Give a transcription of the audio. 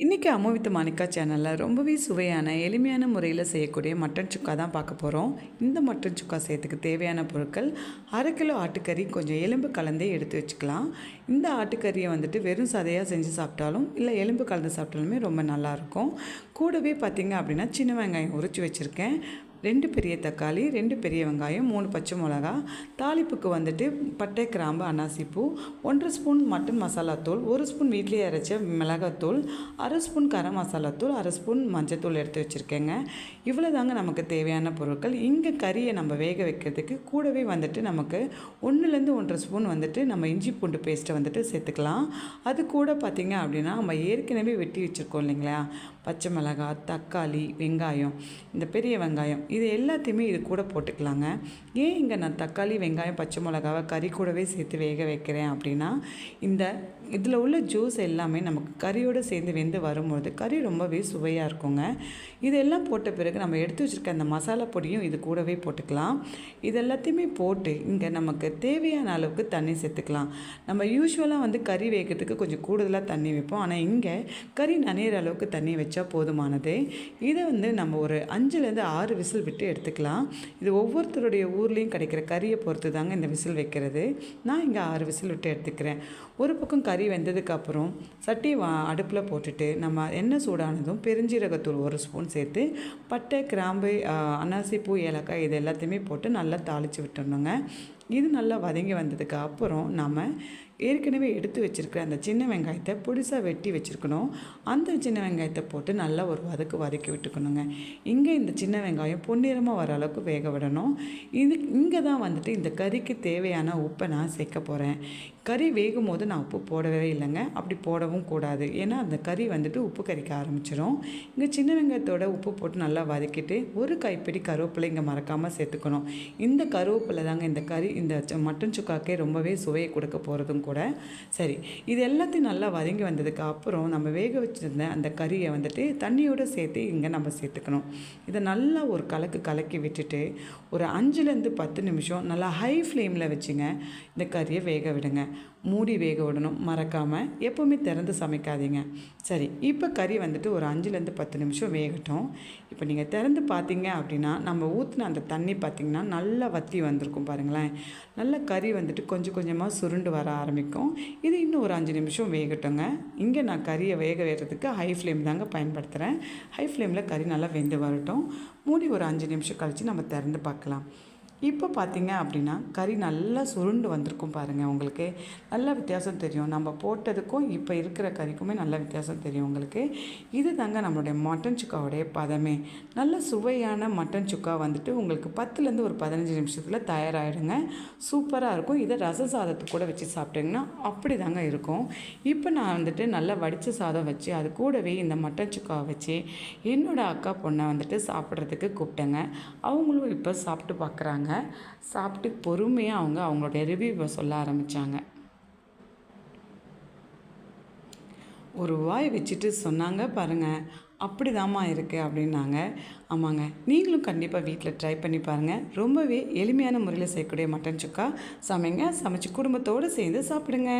இன்றைக்கி அம்மாவித்து மாணிக்கா சேனலில் ரொம்பவே சுவையான எளிமையான முறையில் செய்யக்கூடிய மட்டன் சுக்கா தான் பார்க்க போகிறோம் இந்த மட்டன் சுக்கா செய்யறதுக்கு தேவையான பொருட்கள் அரை கிலோ ஆட்டுக்கறி கொஞ்சம் எலும்பு கலந்தே எடுத்து வச்சுக்கலாம். இந்த ஆட்டுக்கறியை வந்துட்டு வெறும் சதையாக செஞ்சு சாப்பிட்டாலும் இல்லை எலும்பு கலந்து சாப்பிட்டாலுமே ரொம்ப நல்லாயிருக்கும் கூடவே பார்த்திங்க அப்படின்னா சின்ன வெங்காயம் உரித்து வச்சுருக்கேன். ரெண்டு பெரிய தக்காளி ரெண்டு பெரிய வெங்காயம் மூணு பச்சை மிளகா தாளிப்புக்கு வந்துட்டு பட்டை கிராம்பு அன்னாசிப்பூ ஒன்றரை ஸ்பூன் மட்டன் மசாலா தூள் ஒரு ஸ்பூன் வீட்டிலே அரைச்ச மிளகாத்தூள் அரை ஸ்பூன் கரம் மசாலா தூள் அரை ஸ்பூன் மஞ்சத்தூள் எடுத்து வச்சுருக்கேங்க. இவ்வளோ தாங்க நமக்கு தேவையான பொருட்கள். இங்கே கறியை நம்ம வேக வைக்கிறதுக்கு கூடவே வந்துட்டு நமக்கு ஒன்றுலேருந்து ஒன்றரை ஸ்பூன் வந்துட்டு நம்ம இஞ்சி பூண்டு பேஸ்ட்டை வந்துட்டு சேர்த்துக்கலாம். அது கூட பார்த்திங்க அப்படின்னா நம்ம ஏற்கனவே வெட்டி வச்சுருக்கோம் இல்லைங்களா? பச்சை மிளகாய் தக்காளி வெங்காயம் இந்த பெரிய வெங்காயம் இது எல்லாத்தையுமே இது கூட போட்டுக்கலாங்க. ஏன் இங்கே நான் தக்காளி வெங்காயம் பச்சை மிளகாவை கறி கூடவே சேர்த்து வேக வைக்கிறேன் அப்படின்னா இந்த இதில் உள்ள ஜூஸ் எல்லாமே நமக்கு கறியோடு சேர்ந்து வெந்து வரும்போது கறி ரொம்பவே சுவையாக இருக்குங்க. இதெல்லாம் போட்ட பிறகு நம்ம எடுத்து வச்சுருக்க அந்த மசாலா பொடியும் இது கூடவே போட்டுக்கலாம். இது எல்லாத்தையுமே போட்டு இங்கே நமக்கு தேவையான அளவுக்கு தண்ணி சேர்த்துக்கலாம். நம்ம யூஸ்வலாக வந்து கறி வேகிறதுக்கு கொஞ்சம் கூடுதலாக தண்ணி வைப்போம். ஆனால் இங்கே கறி நனையிற அளவுக்கு தண்ணி வச்சு போதுமானது. இதை வந்து நம்ம ஒரு அஞ்சுலேருந்து ஆறு விசில் விட்டு எடுத்துக்கலாம். இது ஒவ்வொருத்தருடைய ஊர்லேயும் கிடைக்கிற கறியை பொறுத்து தாங்க இந்த விசில் வைக்கிறது. நான் இங்கே ஆறு விசில் விட்டு எடுத்துக்கிறேன். ஒரு பக்கம் கறி வெந்ததுக்கப்புறம் சட்டி வா அடுப்பில் போட்டுட்டு நம்ம எண்ணெய் சூடானதும் பெருஞ்சீரகத்தூள் ஒரு ஸ்பூன் சேர்த்து பட்டை கிராம்பு அன்னாசி பூ ஏலக்காய் இது எல்லாத்தையுமே போட்டு நல்லா தாளித்து விட்டுடணுங்க. இது நல்லா வதங்கி வந்ததுக்கு அப்புறம் நம்ம ஏற்கனவே எடுத்து வச்சுருக்கிற அந்த சின்ன வெங்காயத்தை பொடிசாக வெட்டி வச்சுருக்கணும். அந்த சின்ன வெங்காயத்தை போட்டு நல்லா ஒரு வதக்கு வதக்கி விட்டுக்கணுங்க. இங்கே இந்த சின்ன வெங்காயம் பொன்னிறமாக வர அளவுக்கு வேக விடணும். இது இங்கே தான் வந்துட்டு இந்த கறிக்கு தேவையான உப்பை நான் சேர்க்க போகிறேன் கறி வேகும் போது நான் உப்பு போடவே இல்லைங்க. அப்படி போடவும் கூடாது. ஏன்னா அந்த கறி வந்துட்டு உப்பு கறிக்க ஆரம்பிச்சிடும் இங்கே சின்ன வெங்காயத்தோட உப்பு போட்டு நல்லா வதக்கிட்டு ஒரு கைப்பிடி கருவேப்பிலை இங்கே மறக்காமல் சேர்த்துக்கணும். இந்த கருவேப்பிலை தாங்க இந்த கறி இந்த மட்டன் சுக்காக்கே ரொம்பவே சுவையை கொடுக்க போகிறதும் கூட. சரி இது எல்லாத்தையும் நல்லா வதங்கி வந்ததுக்கு அப்புறம் நம்ம வேக வச்சுருந்த அந்த கறியை வந்துட்டு தண்ணியோடு சேர்த்து இங்கே நம்ம சேர்த்துக்கணும். இதை நல்லா ஒரு கலக்கு கலக்கி விட்டுட்டு ஒரு அஞ்சுலேருந்து பத்து நிமிஷம் நல்லா ஹை ஃப்ளேமில் வச்சுங்க. இந்த கறியை வேக விடுங்க. மூடி வேக விடணும் மறக்காமல் எப்போவுமே திறந்து சமைக்காதீங்க. சரி இப்போ கறி வந்துட்டு ஒரு அஞ்சுலேருந்து பத்து நிமிஷம் வேகட்டும். இப்போ நீங்கள் திறந்து பார்த்தீங்க அப்படின்னா நம்ம ஊற்றின அந்த தண்ணி பார்த்திங்கன்னா நல்லா வத்தி வந்திருக்கும் பாருங்களேன். நல்லா கறி வந்துட்டு கொஞ்சம் கொஞ்சமாக சுருண்டு வர ஆரம்பிக்கும். இது இன்னும் ஒரு அஞ்சு நிமிஷம் வேகட்டுங்க. இங்கே நான் கறியை வேக வேகிறதுக்கு ஹை ஃப்ளேம் தாங்க பயன்படுத்துகிறேன் ஹை ஃப்ளேமில் கறி நல்லா வெந்து வரட்டும். மூடி ஒரு அஞ்சு நிமிஷம் கழித்து நம்ம திறந்து பார்க்கலாம். இப்போ பார்த்தீங்க அப்படின்னா கறி நல்லா சுருண்டு வந்திருக்கும் பாருங்கள் உங்களுக்கு. நல்ல வித்தியாசம் தெரியும். நம்ம போட்டதுக்கும் இப்போ இருக்கிற கறிக்குமே நல்ல வித்தியாசம் தெரியும் உங்களுக்கு. இது தாங்க நம்மளுடைய மட்டன் சுக்காவுடைய பதமே. நல்ல சுவையான மட்டன் சுக்கா வந்துட்டு உங்களுக்கு பத்துலேருந்து ஒரு பதினஞ்சு நிமிஷத்தில் தயாராகிடுங்க சூப்பராக இருக்கும். இதை ரச சாதத்து கூட வச்சு சாப்பிட்டிங்கன்னா அப்படி தாங்க இருக்கும். இப்போ நான் வந்துட்டு நல்லா வடித்த சாதம் வச்சு அது கூடவே இந்த மட்டன் சுக்காவை வச்சு என்னோடய அக்கா பொண்ணை வந்துட்டு சாப்பிட்றதுக்கு கூப்பிட்டேங்க. அவங்களும் இப்போ சாப்பிட்டு பார்க்குறாங்க. சாப்பிட்டு பொறுமையாக அவங்க அவங்களுடைய ரிவ்யூவை சொல்ல ஆரம்பித்தாங்க ஒரு வாய் வச்சுட்டு சொன்னாங்க பாருங்கள் அப்படி தாம்மா இருக்குது அப்படின்னாங்க. ஆமாங்க. நீங்களும் கண்டிப்பாக வீட்டில் ட்ரை பண்ணி பாருங்கள் ரொம்பவே எளிமையான முறையில் செய்யக்கூடிய மட்டன் சுக்கா. சமைங்க சமைச்சு குடும்பத்தோடு சேர்ந்து சாப்பிடுங்க.